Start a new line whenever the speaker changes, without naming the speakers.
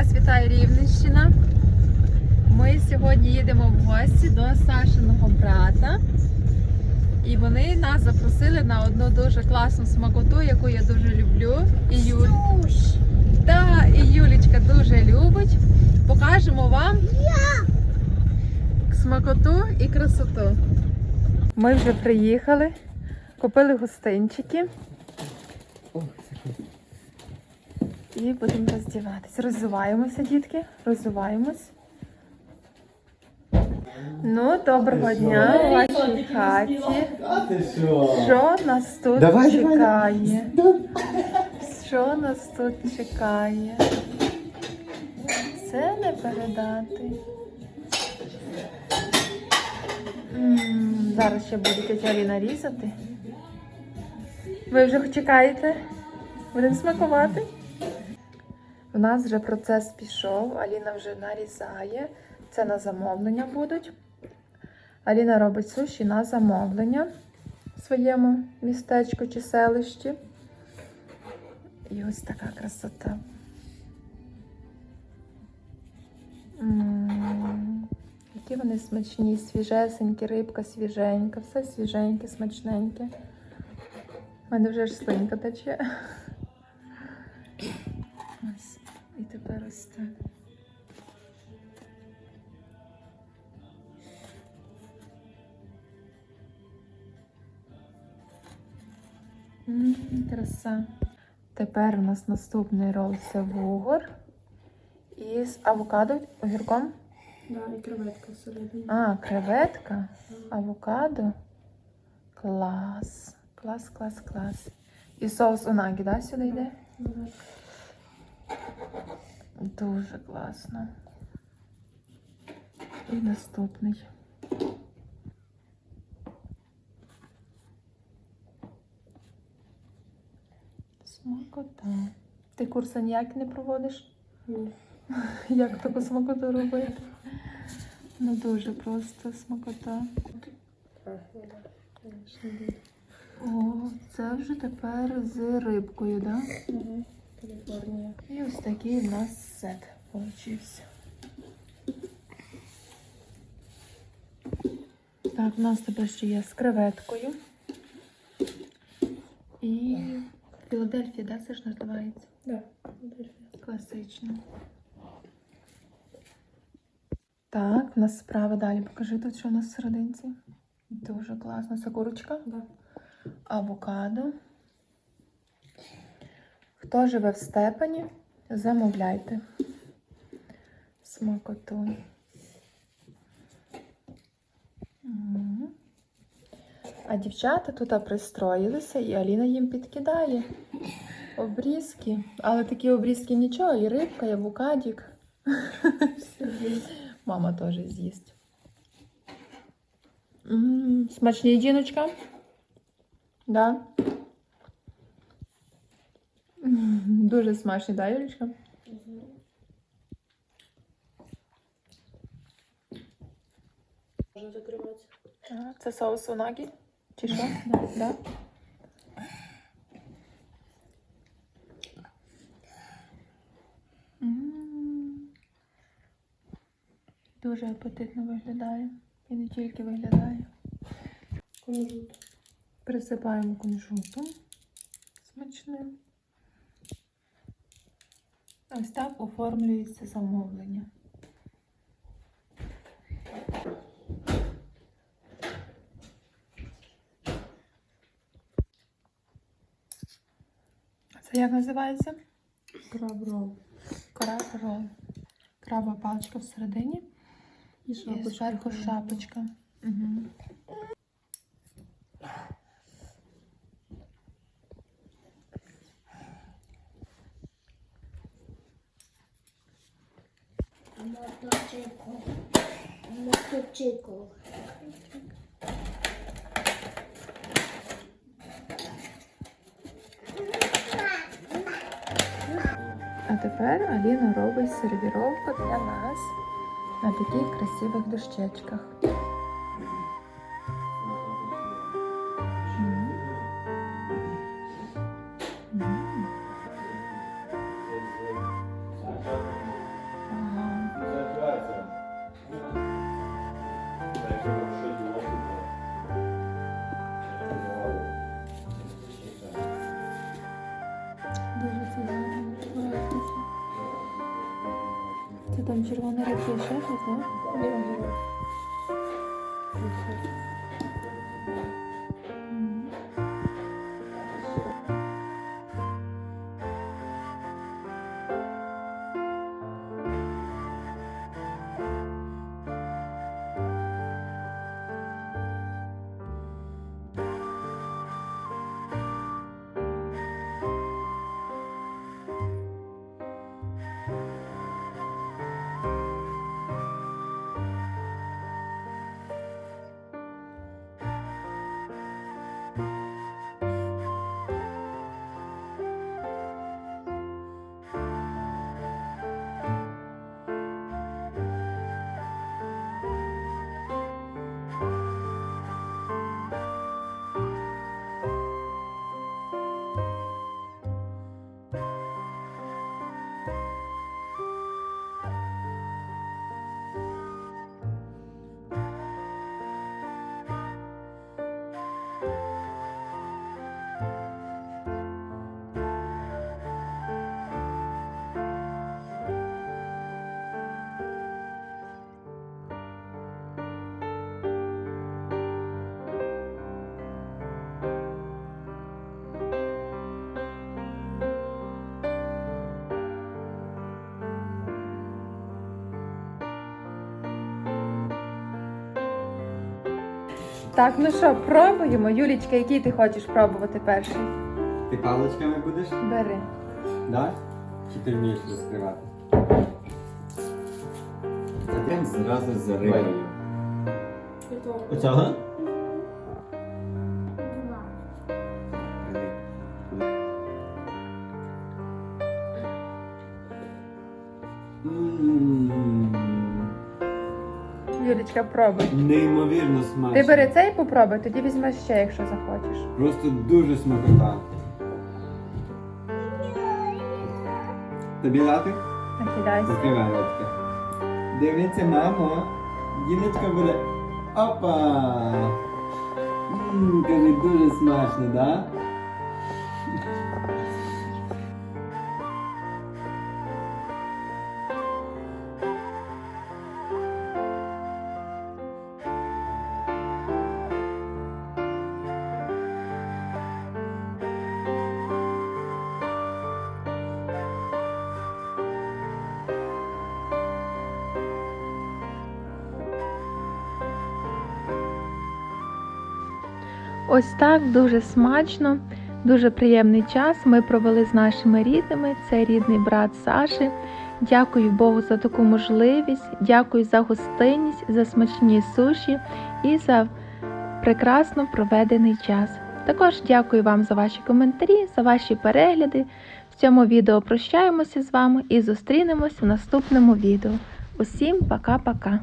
Вас вітає Рівненщина. Ми сьогодні їдемо в гості до Сашиного брата. І вони нас запросили на одну дуже класну смакоту, яку я дуже люблю. І Юль. Та, і Юлічка дуже любить. Покажемо вам смакоту і красоту. Ми вже приїхали, купили гостинчики. І будемо роздіватись. Роздіваємося, дітки, роздіваємось. Ну, доброго дня у вашій хаті.
А ти що?
Що нас тут
Давай,
чекає?
давай.
Що нас тут чекає? Це не передати. М, Зараз ще буде тетя Аліна різати. Ви вже чекаєте? Будемо смакувати? У нас вже процес пішов, Аліна вже нарізає. Це на замовлення будуть. Аліна робить суші на замовлення в своєму містечку чи селищі. І ось така красота. Які вони смачні, свіжесенькі, рибка свіженька, все свіженьке, смачненьке. У мене вже ж слинка тече. Ось так. М, Краса. Тепер у нас наступний рол це вугор. І з авокадо, огірком.
Да, і креветка всередині.
А, креветка, авокадо. Клас. Клас, клас, клас. І соус унагі, да, сюди йде?
Да.
Дуже класно. І наступний. Смакота. Ти курси ніяк не проводиш?
Ні.
Як таку смакоту робити? Ну дуже просто смакота. О, це вже тепер з рибкою, да?
Угу. Каліфорнія.
І ось такий в нас сет получився. Так, у нас тепер ще є з креветкою. І Філадельфія, да, це ж називається?
Да. Філадельфія.
Класично. Так, у нас справа далі. Покажи тут, що у нас всерединці. Дуже класно. Це курочка.
Да.
авокадо. Хто живе в степані, замовляйте смакоту. А дівчата тут пристроїлися, і Аліна їм підкидає обрізки. Але такі обрізки нічого, і рибка, і авокадік. Мама теж з'їсть. Смачні жіночка? Да. Дуже смачний, да, Юлічка?
Можна закривати.
Ага, Це соус унагі? Чи що? Да. да. Дуже апетитно виглядає. І не тільки виглядає.
Кунжут.
Присипаємо кунжутом смачним. Ось так оформлюється замовлення. Це як називається?
Краброл.
Краб рол. Крабова паличка всередині.
І
І зверху шапочка. Угу. А тепер Аліна робить сервіровку для нас на таких красивих дощечках. Там червона рація, ще щось, так?
Ні,
Так, ну що, пробуємо. Юлічка, який ти хочеш пробувати перший?
Ти паличками будеш?
Бери.
Да? Чи ти вмієш розкривати? Затим зразу за рибою.
Готово.
Оцього? Ммм,
Юлічка, пробуй.
Неймовірно смачно.
Ти бери цей і попробуй, тоді візьмеш ще, якщо захочеш.
Просто дуже смакота. Тобі дати?
Нахиляйся.
Закривай. Дивіться, мамо. Діночка буде. Опа! Ммм, каже, дуже смачно, да?
Ось так дуже смачно, дуже приємний час. Ми провели з нашими рідними. Це рідний брат Саші. Дякую Богу за таку можливість. Дякую за гостинність, за смачні суші і за прекрасно проведений час. Також дякую вам за ваші коментарі, за ваші перегляди. В цьому відео прощаємося з вами і зустрінемось в наступному відео. Усім пока-пока!